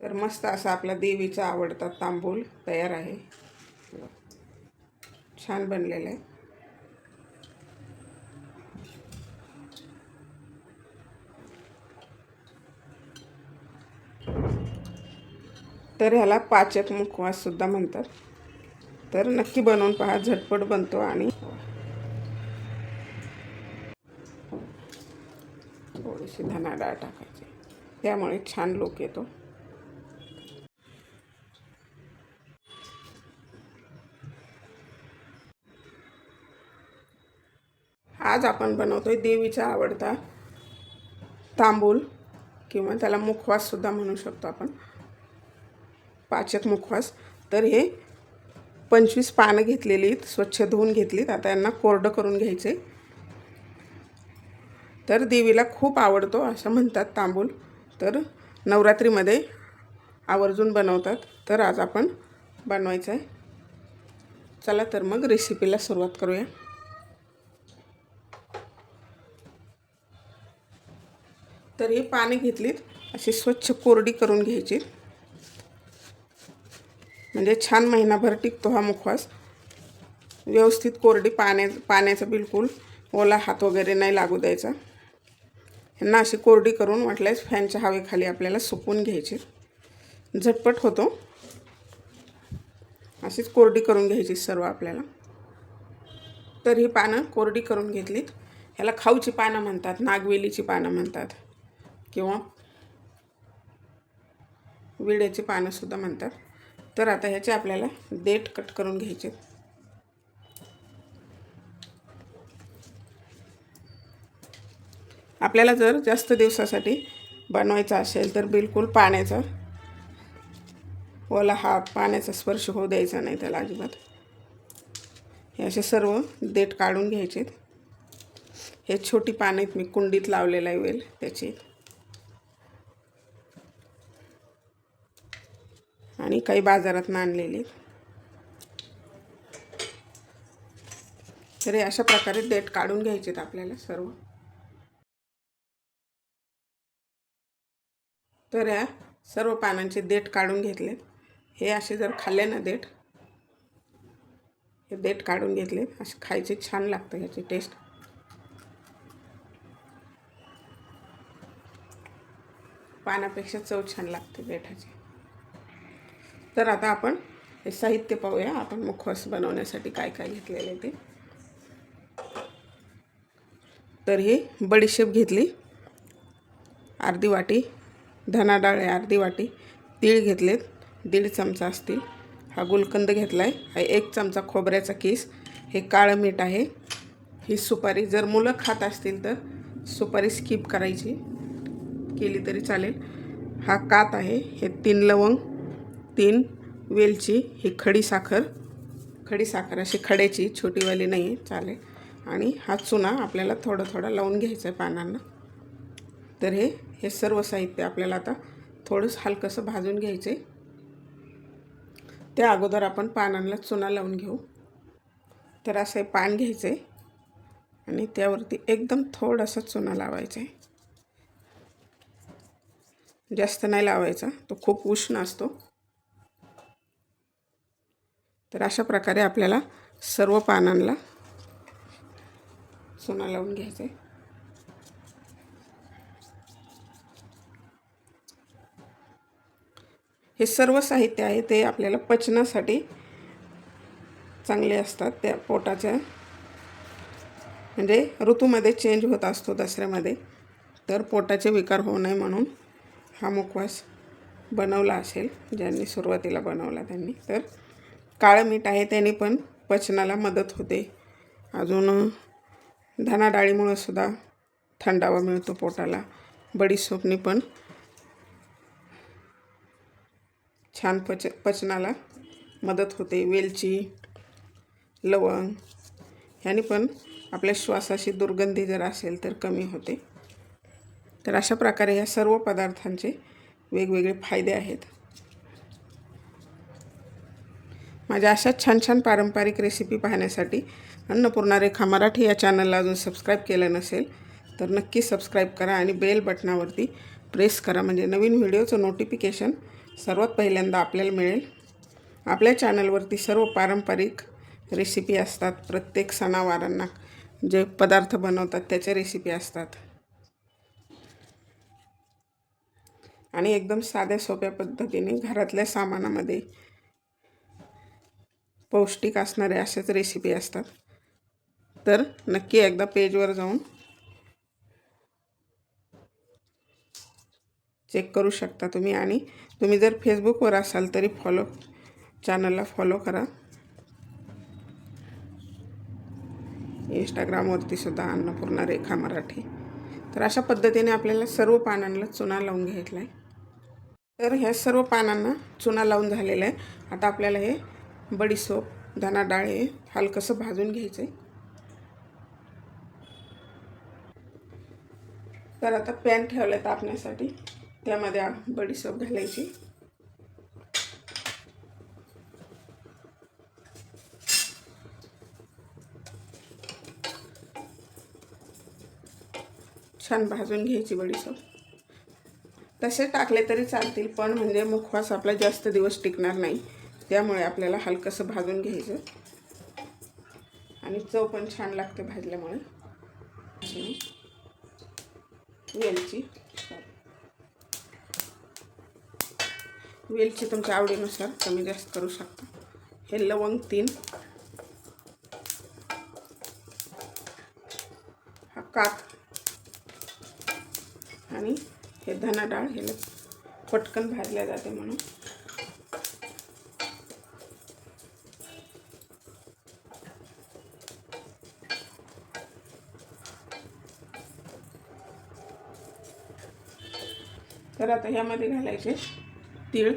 तर मस्त असा आपला देवीचा आवडता तांबूल तयार आहे. छान बनलेला आहे. तर ह्याला पाचक मुखवास सुद्धा म्हणतात. तर नक्की बनवून पहा झटपट बनतो आणि थोडीशी धना डाळ टाकायची. त्यामुळे छान लोक येतो. आज आपण बनवतो आहे देवीचा आवडता तांबूल किंवा त्याला मुखवाससुद्धा म्हणू शकतो आपण. पाचक मुखवास. तर हे पंचवीस पानं घेतलेली आहेत, स्वच्छ धुवून घेतलीत. आता यांना कोरडं करून घ्यायचे तर देवीला खूप आवडतो असं म्हणतात तांबूल. तर नवरात्रीमध्ये आवर्जून बनवतात. तर आज आपण बनवायचं आहे चला तर मग रेसिपीला सुरुवात करूया. तर ही पाने घेतलीत. अशी स्वच्छ कोरडी करून घ्यायची. म्हणजे छान महिनाभर टिकतो हा मुखवास. व्यवस्थित कोरडी पाण्या पाण्याचा बिलकुल ओला हात वगैरे नाही लागू द्यायचा. ह्यांना अशी कोरडी करून वाटल्यास फॅनच्या हवेखाली आपल्याला सुकवून घ्यायची. झटपट होतो. अशीच कोरडी करून घ्यायची सर्व आपल्याला. तर ही पानं कोरडी करून घेतलीत. ह्याला खाऊची पानं म्हणतात नागवेलीची पानं म्हणतात. किंवा विड्याची पानंसुद्धा म्हणतात. तर आता ह्याचे आपल्याला देठ कट करून घ्यायचे. आपल्याला जर जास्त दिवसासाठी बनवायचं असेल तर बिलकुल पाण्याचा ओला हात पाण्याचा स्पर्श होऊ द्यायचा नाही त्याला अजिबात. हे असे सर्व देठ काढून घ्यायचे हे छोटी पानं आहेत मी कुंडीत लावलेला आहे वेल त्याची. आणि काही बाजारात आणलेली तर हे अशा प्रकारे देठ काढून घ्यायचेत आपल्याला सर्व. तर या सर्व पानांचे देठ काढून घेतलेत. हे असे जर खाल्ले ना देठ हे देठ काढून घेतले असे खायचे छान लागतं ह्याची टेस्ट. पानापेक्षा चव छान लागते देठाची तर आता आपण हे साहित्य पाहूया. आपण मुखवास बनवण्यासाठी काय काय घेतलेले ते. तर हे बडीशेप घेतली. अर्धी वाटी धना डाळ आहे अर्धी वाटी. तीळ घेतलेत. दीड चमचा असतील. हा गुलकंद घेतला आहे हा एक चमचा खोबऱ्याचा केस. हे काळं मीठ आहे. ही सुपारी जर मुलं खात असतील तर सुपारी स्किप करायची. केली तरी चालेल. हा कात आहे. हे तीन लवंग तीन वेलची ही खडी साखर. खडी साखर अशी खड्याची छोटीवाली नाही आहे चालेल. आणि हा चुना आपल्याला थोडं थोडं लावून घ्यायचं आहे पानांना. तर हे हे सर्व साहित्य आपल्याला आता थोडंसं हलकंसं भाजून घ्यायचं आहे त्या अगोदर आपण पानांना चुना लावून घेऊ. तर असं हे पान घ्यायचं आहे आणि त्यावरती एकदम थोडासा चुना लावायचा आहे जास्त नाही लावायचा तो खूप उष्ण असतो. तर अशा प्रकारे आपल्याला सर्व पानांना चुना लावून घ्यायचं. आहे हे सर्व साहित्य आहे ते आपल्याला पचनासाठी चांगले असतात. त्या पोटाच्या म्हणजे ऋतूमध्ये चेंज होत असतो दसऱ्यामध्ये. तर पोटाचे विकार होऊ नये म्हणून हा मुखवास बनवला असेल. ज्यांनी सुरुवातीला बनवला त्यांनी. तर काळं मीठ आहे त्याने पण पचनाला मदत होते. अजून धना डाळीमुळं सुद्धा थंडावा मिळतो पोटाला. बडीसोपने पण छान पच पचनाला मदत होते. वेलची लवंग ह्याने पण आपल्या श्वासाशी दुर्गंधी जर असेल तर कमी होते. तर अशा प्रकारे या सर्व पदार्थांचे वेगवेगळे फायदे आहेत. माझ्या अशा छान छान पारंपरिक रेसिपी पाहण्यासाठी अन्नपूर्णा रेखा मराठी या चॅनलला अजून सबस्क्राईब केलं नसेल तर नक्की सबस्क्राईब करा आणि बेल बटनावरती प्रेस करा. म्हणजे नवीन व्हिडिओचं नोटिफिकेशन सर्वात पहिल्यांदा आपल्याला मिळेल. आपल्या चॅनलवरती सर्व पारंपरिक रेसिपी असतात. प्रत्येक सणावारांना जे पदार्थ बनवतात त्याच्या रेसिपी असतात. आणि एकदम साध्या सोप्या पद्धतीने घरातल्या सामानामध्ये पौष्टिक असणारे अशाच रेसिपी असतात. तर नक्की एकदा पेजवर जाऊन चेक करू शकता तुम्ही आणि तुम्ही जर फेसबुकवर असाल तरी फॉलो चॅनलला फॉलो करा. इंस्टाग्रामवरती सुद्धा अन्नपूर्णा रेखा मराठी. तर अशा पद्धतीने आपल्याला सर्व पानांना चुना लावून घ्यायचा आहे तर ह्या सर्व पानांना चुना लावून झालेला आहे आता आपल्याला हे बडीसोप धना डाळ हे हलकंसं भाजून घ्यायचं आहे तर आता पॅन ठेवलं आहे तापण्यासाठी त्यामध्ये बडीसोप घालायची. छान भाजून घ्यायची बडीसोप तसे टाकले तरी चालतील पण म्हणजे मुखवास आपला जास्त दिवस टिकणार नाही. त्यामुळे आपल्याला हलकंसं भाजून घ्यायचं. आणि चव पण छान लागते भाजल्यामुळे. वेलची. वेलची तुमच्या आवडीनुसार कमी जास्त करू शकता. हे लवंग तीन. हा काप आणि हे धना डाळ हे पटकन भाजल्या जाते म्हणून. तर आता ह्यामध्ये घालायचे तीळ.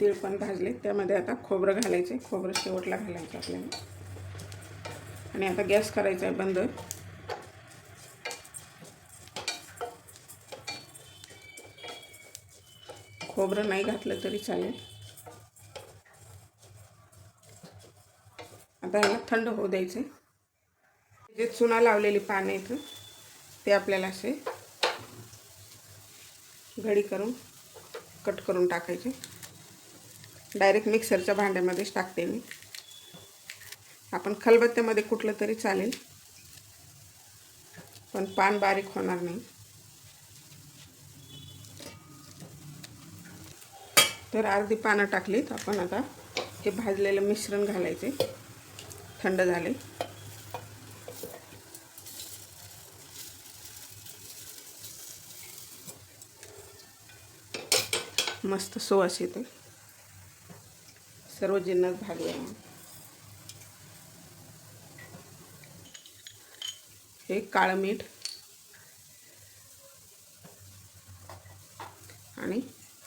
तीळ पण भाजले. त्यामध्ये आता खोबरं घालायचे. खोबरं शेवटला घालायचं आपल्याला. आणि आता गॅस करायचा आहे बंद. खोबरं नाही घातलं तरी चालेल. आता ह्याला थंड होऊ द्यायचे जे चुना लावलेली पानं आहेत ते आपल्याला असे घडी करून कट करून टाकायचे. डायरेक्ट मिक्सरच्या भांड्यामध्येच टाकते मी. आपण खलबत्त्यामध्ये कुठलं तरी चालेल. पण पान बारीक होणार नाही. तर अर्धी पानं टाकलीत. आपण आता हे भाजलेलं मिश्रण घालायचे. थंड झाले. मस्त सुवास येते. सर्व जिन्नस भाजूया हे काळं मीठ. आणि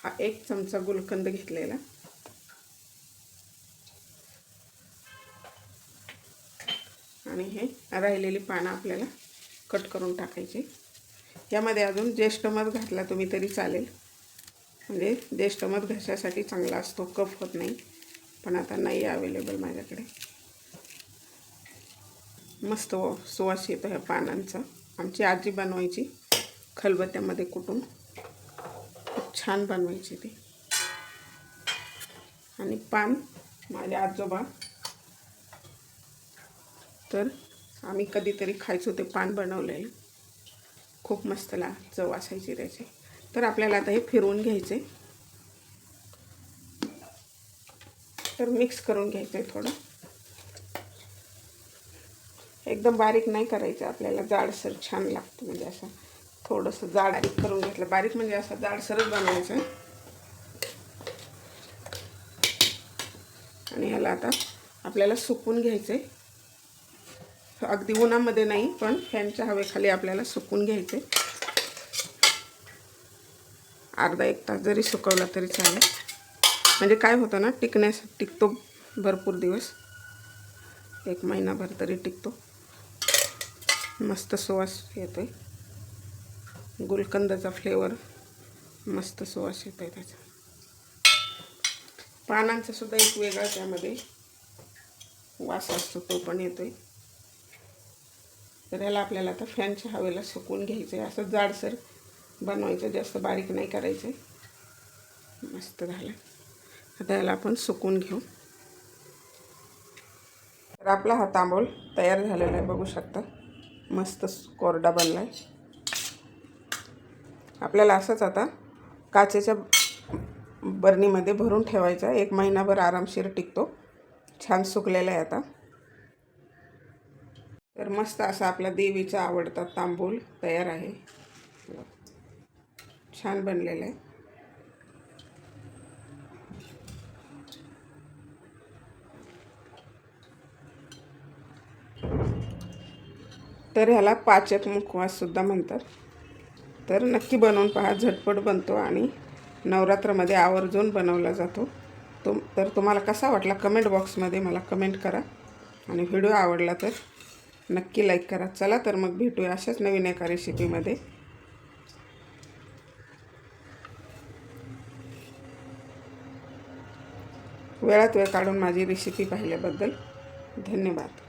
हा एक चमचा गुलकंद घेतलेला. आणि हे राहिलेली पानं आपल्याला कट करून टाकायची. यामध्ये अजून ज्येष्ठ मध घातला तुम्ही तरी चालेल. म्हणजे ज्येष्ठ मध घशासाठी चांगला असतो कफ होत नाही. पण आता नाही आहे अवेलेबल माझ्याकडे. मस्त सुवास येतो ह्या पानांचा. आमची आजी बनवायची खलबत्त्यामध्ये कुटून छान बनवायची ती. आणि पान माझे आजोबा. तर आम्ही कधीतरी खायचो ते पान बनवलेलं. खूप मस्त ला चव असायची त्याची. तर आपल्याला आता हे फिरवून घ्यायचे. तर मिक्स करून घ्यायचं आहे थोडं. एकदम बारीक नाही करायचं आपल्याला जाडसर छान लागतं म्हणजे असं. थोडंसं जाड बारीक करून घेतलं. बारीक म्हणजे असं जाडसरच बनवायचं आहे. आणि ह्याला आता आपल्याला सुकून घ्यायचं आहे अगदी उन्हामध्ये नाही पण फॅनच्या हवेखाली आपल्याला सुकून घ्यायचे अर्धा एक तास जरी सुकवला तरी चालेल. म्हणजे काय होतं ना टिकण्यास टिकतो भरपूर दिवस. एक महिनाभर तरी टिकतो. मस्त सुवास येतो आहे गुलकंदाचा फ्लेवर मस्त सुवास येत आहे त्याचा. पानांचा सुद्धा एक वेगळा त्यामध्ये वास असतो तो पण येतोय. तर याला आपल्याला आता फॅनच्या हवेला सुकून घ्यायचं आहे असं जाडसर बनवायचं जास्त बारीक नाही करायचं आहे मस्त झालं. आता याला आपण सुकून घेऊ. तर आपला हा तांबूळ तयार झालेला आहे बघू शकता. मस्त कोरडा बनला आहे आपल्याला असंच आता काचेच्या बरणीमध्ये भरून ठेवायचा एक महिनाभर आरामशीर टिकतो. छान सुकलेला आहे आता. तर मस्त असा आपला देवीचा आवडता तांबूल तयार आहे. छान बनलेला आहे. तर ह्याला पाचक मुखवाससुद्धा म्हणतात. तर नक्की बनवून पहा झटपट बनतो आणि नवरात्रामध्ये आवर्जून बनवला जातो. तुम तर तुम्हाला कसा वाटला कमेंट बॉक्समध्ये मला कमेंट करा. आणि व्हिडिओ आवडला तर नक्की लाईक करा. चला तर मग भेटूया अशाच नवीन एका रेसिपीमध्ये वेळात वेळ काढून माझी रेसिपी पाहिल्याबद्दल धन्यवाद.